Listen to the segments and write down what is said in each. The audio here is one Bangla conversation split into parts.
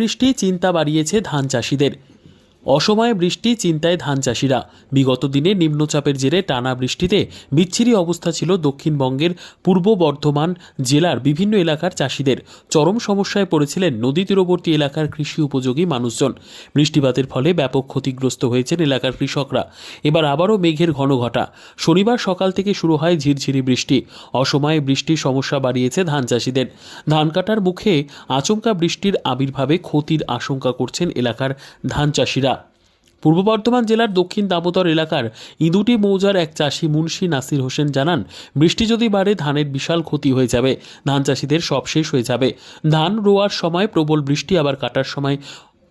বৃষ্টি চিন্তা বাড়িয়েছে ধান চাষিদের। অসময়ে বৃষ্টি, চিন্তায় ধান চাষিরা। বিগত দিনে নিম্নচাপের জেরে টানা বৃষ্টিতে বিচ্ছিরি অবস্থা ছিল দক্ষিণবঙ্গের পূর্ব বর্ধমান জেলার বিভিন্ন এলাকার চাষিদের। চরম সমস্যায় পড়েছিলেন নদী তীরবর্তী এলাকার কৃষি উপযোগী মানুষজন। বৃষ্টিপাতের ফলে ব্যাপক ক্ষতিগ্রস্ত হয়েছেন এলাকার কৃষকরা। এবার আবারও মেঘের ঘন ঘটা। শনিবার সকাল থেকে শুরু হয় ঝিরঝিরি বৃষ্টি। অসময়ে বৃষ্টির সমস্যা বাড়িয়েছে ধান চাষিদের। ধান কাটার মুখে আচমকা বৃষ্টির আবির্ভাবে ক্ষতির আশঙ্কা করছেন এলাকার ধান চাষিরা। পূর্ব বর্ধমান জেলার দক্ষিণ দামোদর এলাকার ইঁদুটি মৌজার এক চাষি মুন্সি নাসির হোসেন জানান বৃষ্টি যদি বাড়ে ধানের বিশাল ক্ষতি হয়ে যাবে। ধান চাষিদের সব শেষ হয়ে যাবে। ধান রোয়ার সময় প্রবল বৃষ্টি আবার কাটার সময়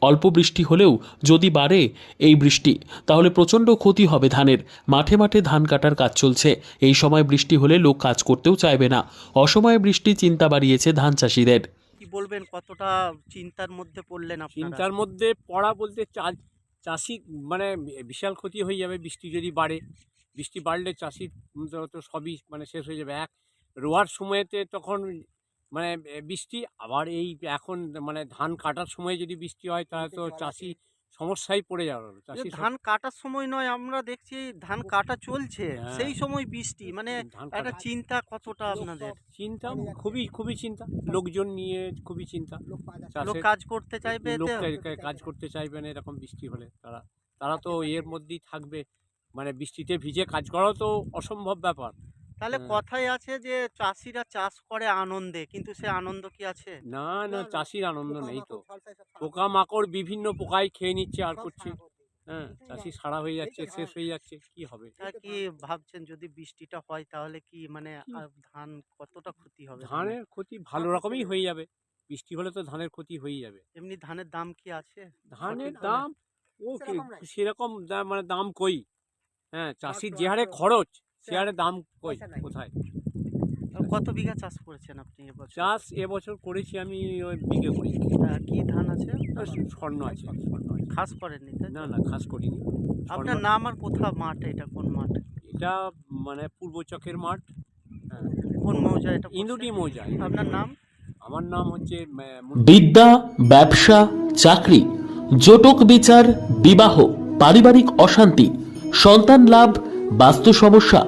অল্প বৃষ্টি হলেও যদি বাড়ে এই বৃষ্টি তাহলে প্রচণ্ড ক্ষতি হবে ধানের। মাঠে মাঠে ধান কাটার কাজ চলছে। এই সময় বৃষ্টি হলে লোক কাজ করতেও চাইবে না। অসময়ে বৃষ্টি চিন্তা বাড়িয়েছে ধান চাষিদের। কি বলবেন? কতটা চিন্তার মধ্যে পড়লেন চিন্তার মধ্যে পড়া বলতে চা- চাষি মানে বিশাল ক্ষতি হয়ে যাবে বৃষ্টি যদি বাড়ে। বৃষ্টি বাড়লে চাষির তো সবই মানে শেষ হয়ে যাবে। এক রোয়ার সময়তে তখন মানে বৃষ্টি আবার এই এখন মানে ধান কাটার সময় যদি বৃষ্টি হয় তাহলে তো চাষি সমস্যায় পড়ে যাবে যে চাষি ধান কাটার সময় নয় আমরা দেখছি ধান কাটা চলছে। হ্যাঁ। সেই সময় বৃষ্টি মানে একটা চিন্তা কতটা আপনাদের? চিন্তা খুবই খুবই চিন্তা। লোকজন নিয়ে খুবই চিন্তা। লোক কাজ করতে চাইবে লোক কাজ করতে চাইবে না এরকম বৃষ্টি হলে। তারা তারা তো এর মধ্যেই থাকবে। মানে বৃষ্টিতে ভিজে কাজ করাও তো অসম্ভব ব্যাপার। তাহলে হ্যাঁ। কথাই আছে যে চাষিরা চাষ করে আনন্দে কিন্তু সে আনন্দ কি আছে? না না চাষির আনন্দ নেই তো। পোকামাকড় বিভিন্ন পোকায় খেয়ে নিচ্ছে আর করছে। হ্যাঁ চাষি সারা হয়ে যাচ্ছে শেষ হয়ে যাচ্ছে কি হবে? কি ভাবছেন যদি বৃষ্টিটা হয় তাহলে কি মানে ধান কতটা ক্ষতি হবে ধানের ক্ষতি ভালো রকমই হয়ে যাবে। বৃষ্টি হলে তো ধানের ক্ষতি হয়ে যাবে। এমনি ধানের দাম কি আছে? ধানের দাম ও কি- সেরকম মানে দাম কই? হ্যাঁ চাষির যে হারে খরচ সে হারে দাম কই? কোথায়? কত বিঘা চাষ করেছেন আপনি এবছর? চাষ এবছর করেছি আমি ওই বিঘে করি। আহ, কি ধান আছে? স্বর্ণ আছে। স্বর্ণ আছে। খাস করেননি তাই তো? না না খাস করিনি। আপনার স্বর্ণ- নাম আর কোথা মাঠ এটা কোন মাঠ? এটা মানে পূর্ব চকের মাঠ। হ্যাঁ, কোন মৌজা এটা পড়ছে? ইন্দুটি মৌজা। আপনার নাম? আমার নাম হচ্ছে আহ, মুন- বিদ্যা ব্যবসা চাকরি জটক বিচার বিবাহ পারিবারিক অশান্তি সন্তান লাভ বাস্তু সমস্যা